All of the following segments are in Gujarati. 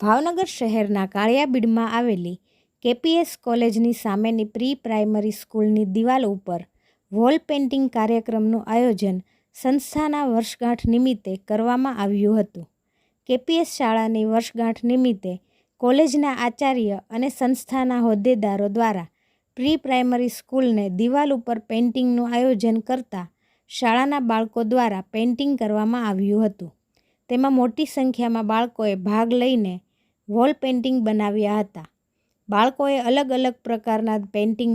ભાવનગર શહેરના કાળિયાબીડમાં આવેલી કેપીએસ કોલેજની સામેની પ્રી પ્રાઇમરી સ્કૂલની દિવાલ ઉપર વોલ પેઇન્ટિંગ કાર્યક્રમનું આયોજન સંસ્થાના વર્ષગાંઠ નિમિત્તે કરવામાં આવ્યું હતું. કેપીએસ શાળાની વર્ષગાંઠ નિમિત્તે કોલેજના આચાર્ય અને સંસ્થાના હોદ્દેદારો દ્વારા પ્રી પ્રાઇમરી સ્કૂલને દિવાલ ઉપર પેઇન્ટિંગનું આયોજન કરતા શાળાના બાળકો દ્વારા પેઇન્ટિંગ કરવામાં આવ્યું હતું. તેમાં મોટી સંખ્યામાં બાળકોએ ભાગ લઈને વોલ પેઇન્ટિંગ બનાવ્યા હતા. બાળકોએ અલગ અલગ પ્રકારના પેઇન્ટિંગ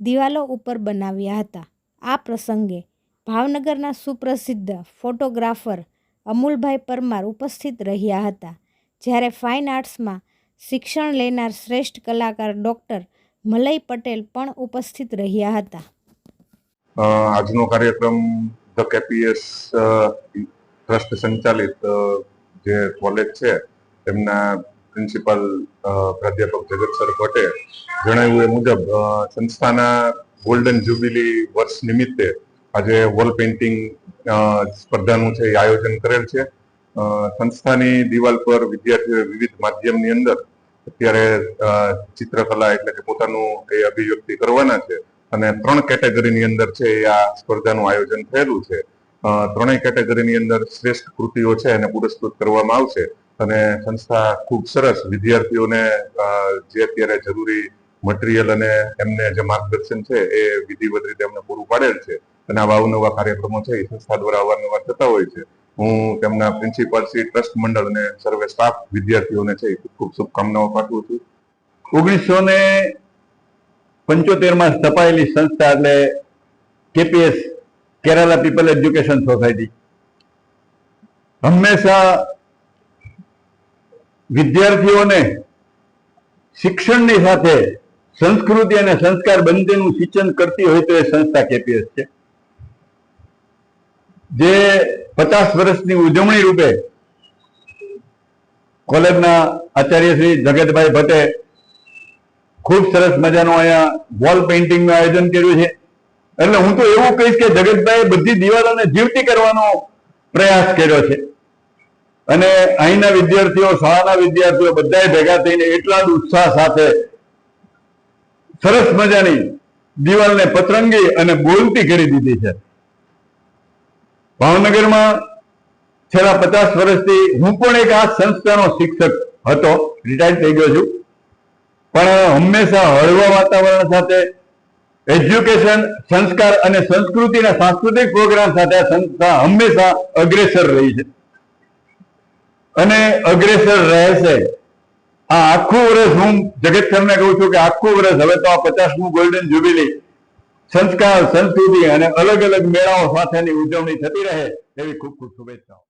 દિવાલો ઉપર બનાવ્યા હતા. આ પ્રસંગે ભાવનગરના સુપ્રસિદ્ધ ફોટોગ્રાફર અમૂલભાઈ પરમાર ઉપસ્થિત રહ્યા હતા, જ્યારે ફાઇન આર્ટ્સમાં શિક્ષણ લેનાર શ્રેષ્ઠ કલાકાર ડૉક્ટર મલય પટેલ પણ ઉપસ્થિત રહ્યા હતા. આજનો કાર્યક્રમ ધ કેપીએસ ટ્રસ્ટ સંચાલિત જે કોલેજ છે, તેમના પ્રિન્સિપાલ પ્રાધ્યાપક પ્રાધ્યાપક જગતસર ભટ્ટે જણાવ્યું એ મુજબ સંસ્થાના ગોલ્ડન જ્યુબિલી વર્ષ નિમિત્તે આજે વોલ પેઇન્ટિંગ સ્પર્ધાનું છે એ આયોજન કરેલ છે. સંસ્થાની દિવાલ પર વિદ્યાર્થીઓએ વિવિધ માધ્યમની અંદર અત્યારે ચિત્રકલા એટલે કે પોતાનું એ અભિવ્યક્તિ કરવાના છે અને ત્રણ કેટેગરીની અંદર છે આ સ્પર્ધાનું આયોજન થયેલું છે. ત્રણેય કેટેગરીની અંદર શ્રેષ્ઠ કૃતિઓ છે એને પુરસ્કૃત કરવામાં આવશે. અને સંસ્થા ખૂબ સરસ વિદ્યાર્થીઓને જે અત્યારે જરૂરી મટીરિયલ અને એમને જે માર્ગદર્શન છે, એ વિધિવત રીતે એમને પૂરું પાડેલ છે. અને આવા અવનવા કાર્યક્રમો છે, એ સંસ્થા દ્વારા અવારનવાર થતા હોય છે. હું તેમના પ્રિન્સિપાલ શ્રી ટ્રસ્ટ મંડળ અને સર્વે સ્ટાફ વિદ્યાર્થીઓને છે ખૂબ શુભકામનાઓ પાઠવું છું. ઓગણીસો ને પંચોતેરમાં સ્થપાયેલી સંસ્થા એટલે KPS, Kerala people education society. હંમેશા વિદ્યાર્થીઓને શિક્ષણની સાથે સંસ્કૃતિ અને સંસ્કાર બંનેનું સિંચન કરતી હોય તો એ સંસ્થા કેપીએસ છે. જે પચાસ વર્ષની ઉજવણી રૂપે કોલેજના આચાર્ય શ્રી જગતભાઈ ભટ્ટે ખૂબ સરસ મજાનું અહીંયા વોલ પેઇન્ટિંગનું આયોજન કર્યું છે. એટલે હું તો એવું કહીશ કે જગતભાઈએ બધી દિવાલોને જીવતી કરવાનો પ્રયાસ કર્યો છે. અને અહીંના વિદ્યાર્થીઓ, શાળાના વિદ્યાર્થીઓ બધા ભેગા થઈને એટલા જ ઉત્સાહ સાથે સરસ મજાની દિવાલને પતરંગી અને બોલતી કરી દીધી છે. ભાવનગરમાં છેલ્લા પચાસ વર્ષથી હું પણ એક આ સંસ્થાનો શિક્ષક હતો રિટાયર થઈ ગયો છું. પણ હંમેશા હળવા વાતાવરણ સાથે એજ્યુકેશન સંસ્કાર અને સંસ્કૃતિના સાંસ્કૃતિક પ્રોગ્રામ સાથે આ સંસ્થા હંમેશા અગ્રેસર રહી છે. અને અગ્રેસર રહેશે. આ આખું વર્ષ હું જગતસરને કહું છું કે આખું વર્ષ હવે તો આ પચાસમું ગોલ્ડન જ્યુબિલી સંસ્કાર, સંસ્કૃતિ અને અલગ અલગ મેળાઓ સાથેની ઉજવણી થતી રહે, એવી ખૂબ ખૂબ શુભેચ્છાઓ.